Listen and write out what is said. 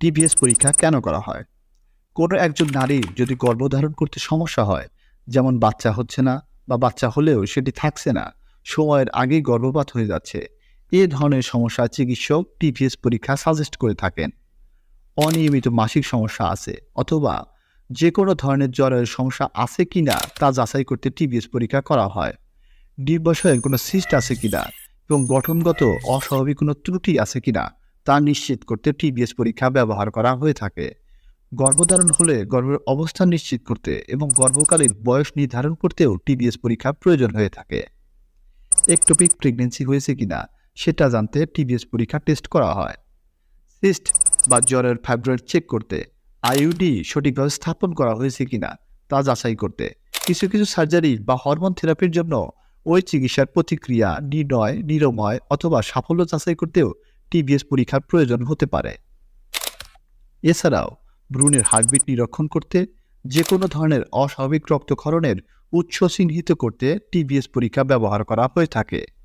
TBS পরীক্ষা কেন করা হয়? কোনো একজন নারীর যদি গর্ভধারণ করতে সমস্যা হয়, যেমন বাচ্চা হচ্ছে না বা বাচ্চা হলেও সেটি থাকছে না, সময়ের আগেই গর্ভপাত হয়ে যাচ্ছে, এ ধরনের সমস্যা চিকিৎসক টিপিএস পরীক্ষা সাজেস্ট করে থাকেন। অনিয়মিত মাসিক সমস্যা আছে, অথবা যে কোনো ধরনের জ্বরের সমস্যা আছে কিনা তা যাচাই করতে টিবিএস পরীক্ষা করা হয়। ডিম্বাশয়ের কোনো সিস্ট আছে কিনা এবং গঠনগত অস্বাভাবিক কোনো ত্রুটি আছে কিনা তা নিশ্চিত করতে টিবিএস পরীক্ষা ব্যবহার করা হয়ে থাকে। গর্ভধারণ হলে গর্ভের অবস্থান নিশ্চিত করতে এবং গর্ভকালীন বয়স নির্ধারণ করতেও টিবিএস পরীক্ষা প্রয়োজন হয়ে থাকে। একটোপিক প্রেগনেন্সি হয়েছে কিনা, সেটা জানতে টিবিএস পরীক্ষা টেস্ট করা হয়। সিস্ট বা জ্বরের ফাইব্রয়েড চেক করতে আইইউডি সঠিকভাবে স্থাপন করা হয়েছে কিনা, তা যাচাই করতে কিছু কিছু সার্জারি বা হরমোন থেরাপির জন্য ওই চিকিৎসার প্রতিক্রিয়া নির্ণয়, নিরময় অথবা সাফল্য যাচাই করতেও টিবিএস পরীক্ষার প্রয়োজন হতে পারে। এছাড়াও, ভ্রূণের হার্টবিট নিরীক্ষণ করতে যে কোনো ধরনের অস্বাভাবিক রক্তক্ষরণের উৎস চিহ্নিত করতে টিবিএস পরীক্ষা ব্যবহার করা হয়ে থাকে।